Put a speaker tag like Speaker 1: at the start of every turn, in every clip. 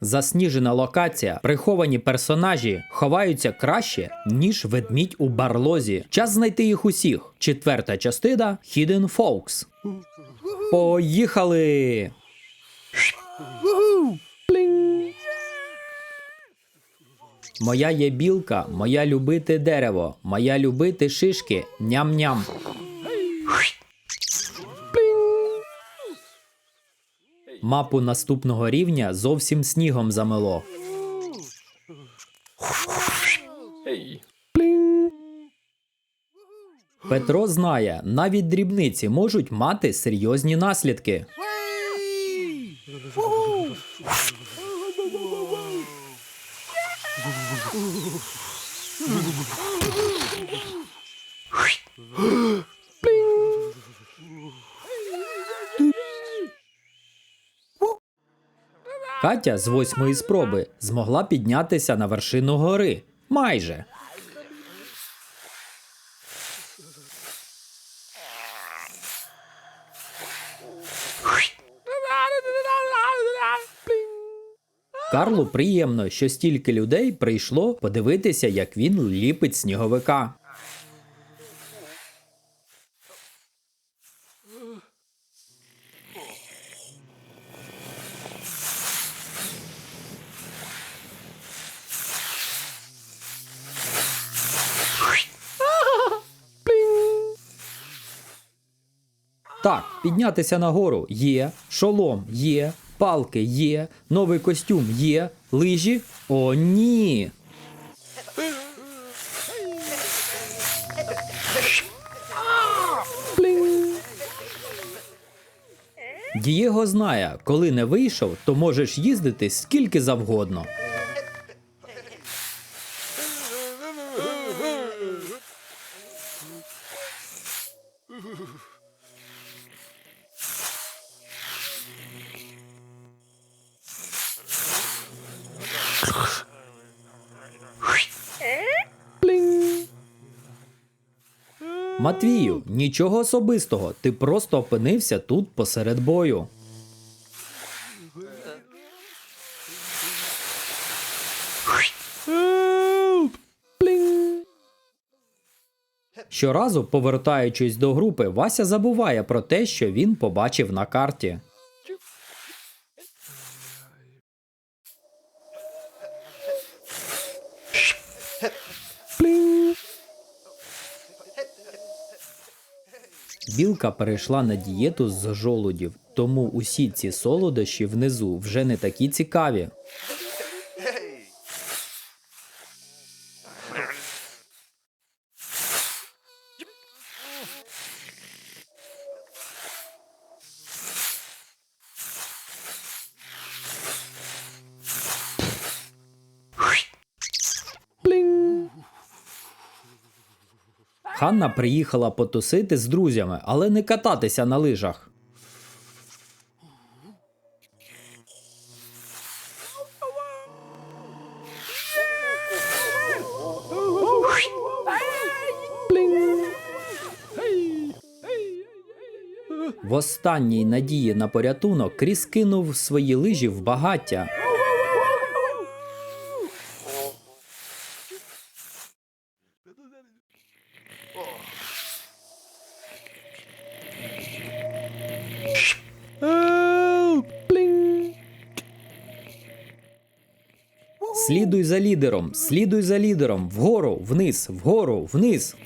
Speaker 1: Засніжена локація, приховані персонажі ховаються краще, ніж ведмідь у барлозі. Час знайти їх усіх. Четверта частина Hidden Folks. Поїхали! Моя є білка, моя любити дерево, моя любити шишки, ням-ням. Мапу наступного рівня зовсім снігом замело. Петро знає, навіть дрібниці можуть мати серйозні наслідки. Катя з восьмої спроби змогла піднятися на вершину гори. Майже. Карлу приємно, що стільки людей прийшло подивитися, як він ліпить сніговика. Так, піднятися нагору є, шолом є, палки є, новий костюм є, лижі. О, ні. Дієго знає, коли не вийшов, то можеш їздити скільки завгодно. Матвію, нічого особистого, ти просто опинився тут посеред бою. Щоразу, повертаючись до групи, Вася забуває про те, що він побачив на карті. Білка перейшла на дієту з жолудів, тому усі ці солодощі внизу вже не такі цікаві. Ханна приїхала потусити з друзями, але не кататися на лижах. В останній надії на порятунок Кріс кинув свої лижі в багаття. Слідуй за лідером, слідуй за лідером, вгору, вниз, вгору, вниз.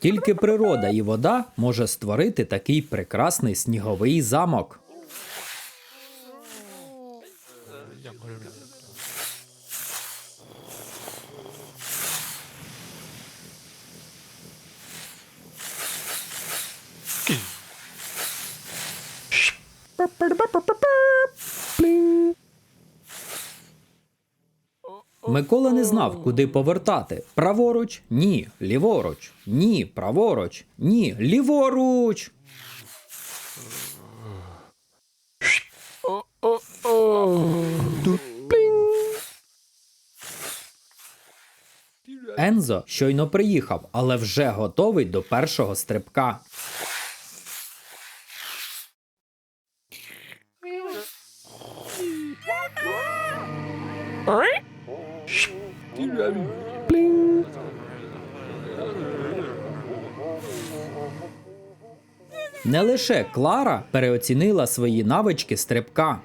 Speaker 1: Тільки природа і вода може створити такий прекрасний сніговий замок. Микола не знав, куди повертати. Праворуч, ні, ліворуч, ні, праворуч, ні, ліворуч. Ензо щойно приїхав, але вже готовий до першого стрибка. Right. Блін. Не лише Клара переоцінила свої навички стрибка.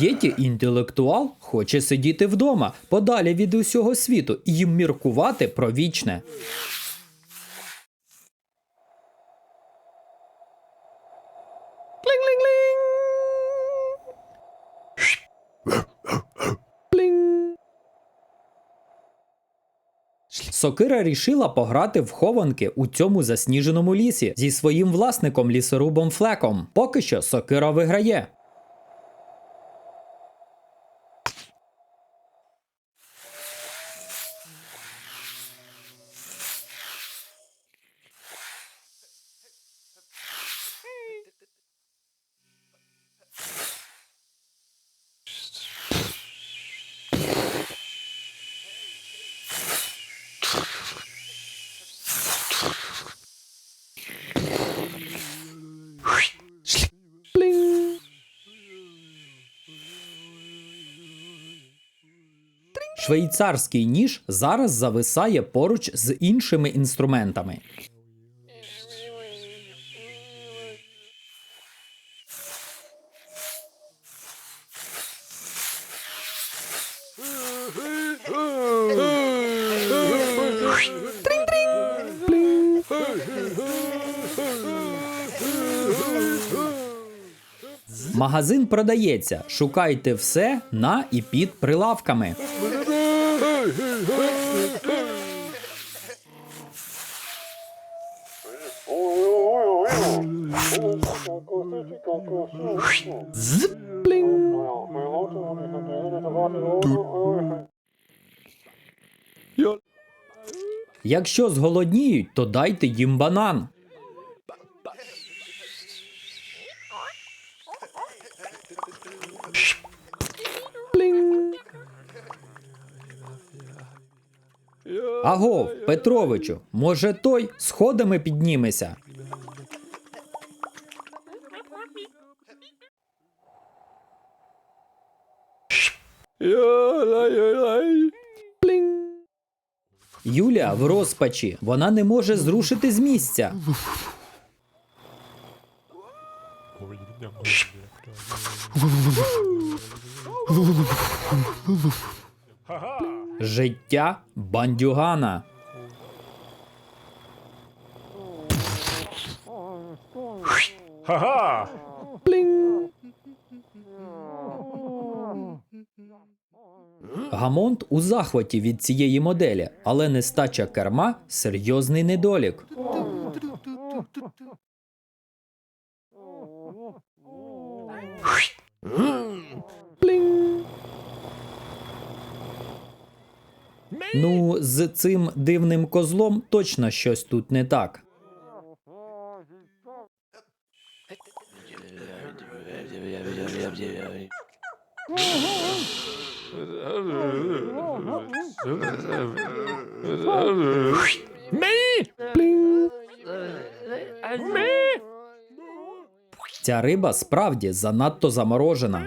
Speaker 1: Єті інтелектуал хоче сидіти вдома, подалі від усього світу і міркувати про вічне. Сокира рішила пограти в хованки у цьому засніженому лісі зі своїм власником лісорубом Флеком. Поки що Сокира виграє. Швейцарський ніж зараз зависає поруч з іншими інструментами. Магазин продається. Шукайте все на і під прилавками. Якщо зголодніють, то дайте їм банан. Аго, Петровичу, може, той сходами піднімеся? Юля в розпачі. Вона не може зрушити з місця. Ха-ха! Життя бандюгана.
Speaker 2: Ха-ха! Плінь!
Speaker 1: Гамонт у захваті від цієї моделі, але нестача керма серйозний недолік. Ну, з цим дивним козлом точно щось тут не так. Ця риба справді занадто заморожена.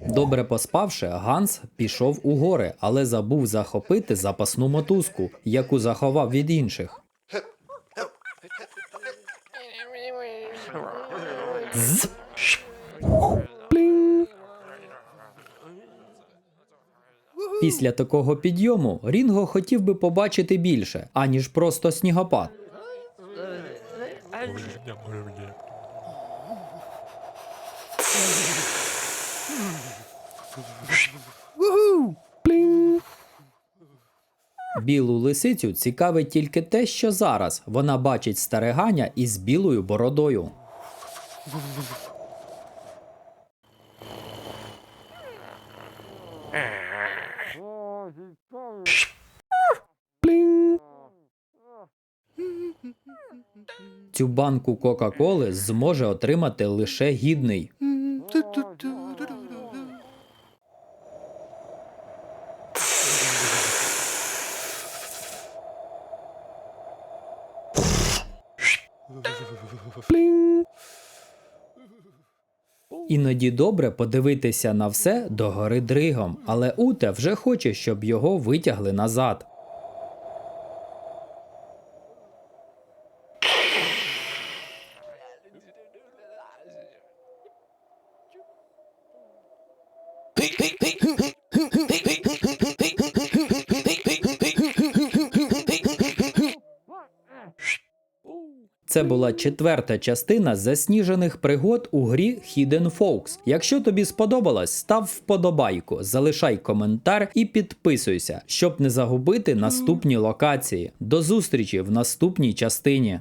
Speaker 1: Добре поспавши, Ганс пішов у гори, але забув захопити запасну мотузку, яку заховав від інших. Після такого підйому Рінго хотів би побачити більше, аніж просто снігопад. Білу лисицю цікавить тільки те, що зараз вона бачить стариганя із білою бородою. Цю банку Кока-Коли зможе отримати лише гідний. Іноді добре подивитися на все догори дригом, але Уте вже хоче, щоб його витягли назад. Це була четверта частина засніжених пригод у грі Hidden Folks. Якщо тобі сподобалось, став вподобайку, залишай коментар і підписуйся, щоб не загубити наступні локації. До зустрічі в наступній частині.